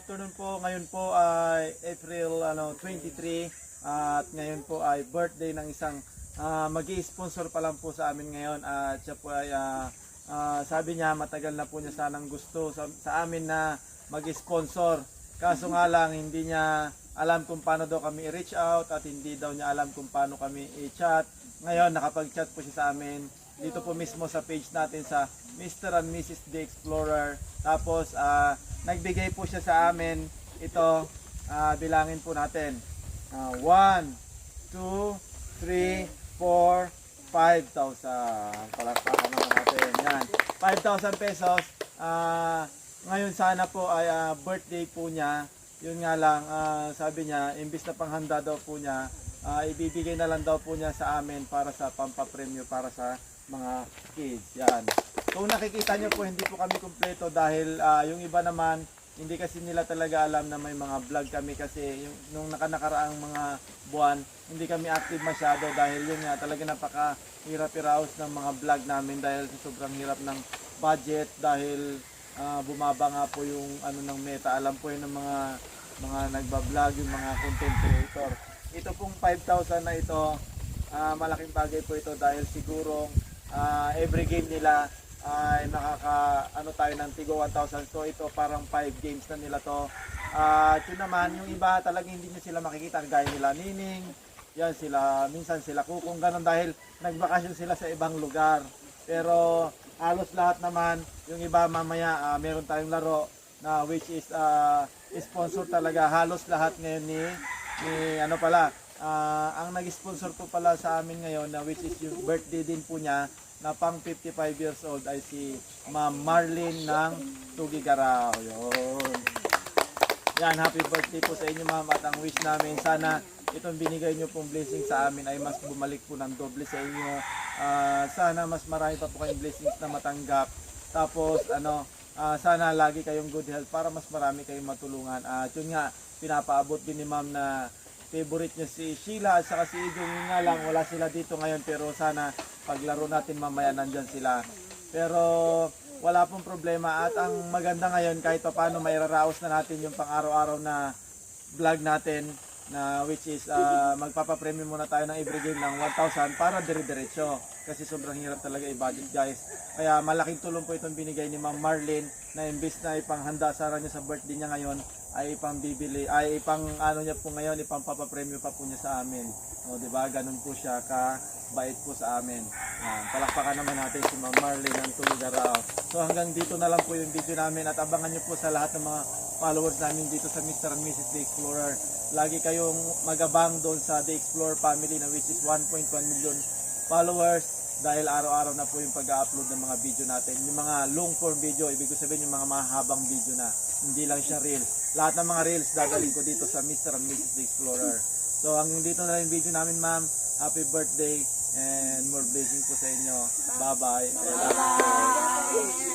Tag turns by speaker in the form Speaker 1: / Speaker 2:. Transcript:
Speaker 1: afternoon po. Ngayon po ay April ano 23 at ngayon po ay birthday ng isang uh, sponsor pa lang po sa amin ngayon at siya po ay ah, ah, sabi niya matagal na po niya sanang gusto sa, sa amin na mag-sponsor. Kaso nga lang hindi niya alam kung paano daw kami i-reach out at hindi daw niya alam kung paano kami i-chat. Ngayon nakapag-chat po siya sa amin dito po mismo sa page natin sa Mr. and Mrs. The Explorer. Tapos ah, nagbigay po siya sa amin ito ah, bilangin po natin. 1 2 3 4 5,000. Palakpakan naman natin. Yan. 5,000 pesos. Ah, ngayon sana po ay ah, birthday po niya. Yun nga lang, ah, sabi niya, imbis na panghanda daw po niya, ah, ibibigay na lang daw po niya sa amin para sa pampapremyo para sa mga kids. Yan. Kung nakikita niyo po, hindi po kami kumpleto dahil ah, yung iba naman, hindi kasi nila talaga alam na may mga vlog kami kasi yung, nung nakanakaraang mga buwan, hindi kami active masyado dahil yun nga talaga napaka hirap iraos ng mga vlog namin dahil sobrang hirap ng budget dahil ah, bumaba nga po yung ano ng meta. Alam po yun ng mga mga nagba-vlog, yung mga content creator. Ito pong 5,000 na ito, ah, malaking bagay po ito dahil siguro ah, every game nila ay nakaka ano tayo ng tigo 1,000 so ito parang 5 games na nila to. At yun naman yung iba talagang hindi nyo sila makikita gaya nila Nining. Yan sila minsan sila kukong ganun dahil nagbakasyon sila sa ibang lugar. Pero halos lahat naman yung iba mamaya ah, meron tayong laro na which is ah, sponsor talaga. Halos lahat ngayon ni ni ano pala ah, ang nag-sponsor po pala sa amin ngayon na which is yung birthday din po niya na pang 55 years old ay si Ma'am Marlene ng Tugigaraw. Yun. Yan, happy birthday po sa inyo ma'am at ang wish namin sana itong binigay nyo pong blessing sa amin ay mas bumalik po ng doble sa inyo. Ah, sana mas marami pa po kayong blessings na matanggap. Tapos ano, ah, sana lagi kayong good health para mas marami kayong matulungan. At yun nga, pinapaabot din ni ma'am na favorite niya si Sheila at saka si Igong nga lang wala sila dito ngayon pero sana paglaro natin mamaya nandyan sila. Pero wala pong problema. At ang maganda ngayon kahit pa paano mairaraos na natin yung pang araw-araw na vlog natin na which is uh, magpapapremyo muna tayo ng every game ng 1,000 para dire-diretso. Kasi sobrang hirap talaga i-budget guys. Kaya malaking tulong po itong binigay ni Ma'am Marlene na imbis na ipanghanda sa niya sa birthday niya ngayon ay ipang bibili ay ipang ano niya po ngayon ipang papapremyo pa po niya sa amin. O di ba? Ganun po siya ka bait po sa amin. Yan palakpakan naman natin si Ma'am Marlene ng Tulgarao so hanggang dito na lang po yung video namin at abangan niyo po sa lahat ng mga followers namin dito sa Mr. and Mrs. The Explorer lagi kayong magabang doon sa The Explorer family na which is 1.1 million followers dahil araw-araw na po yung pag-upload ng mga video natin. Yung mga long form video, ibig sabihin yung mga mahabang video na, hindi lang siya reel. Lahat ng mga reels dadalhin ko dito sa Mr. and Mrs. The Explorer. So hanggang dito na lang yung video namin ma'am. Happy birthday and more blessings po sa inyo. Bye-bye. You.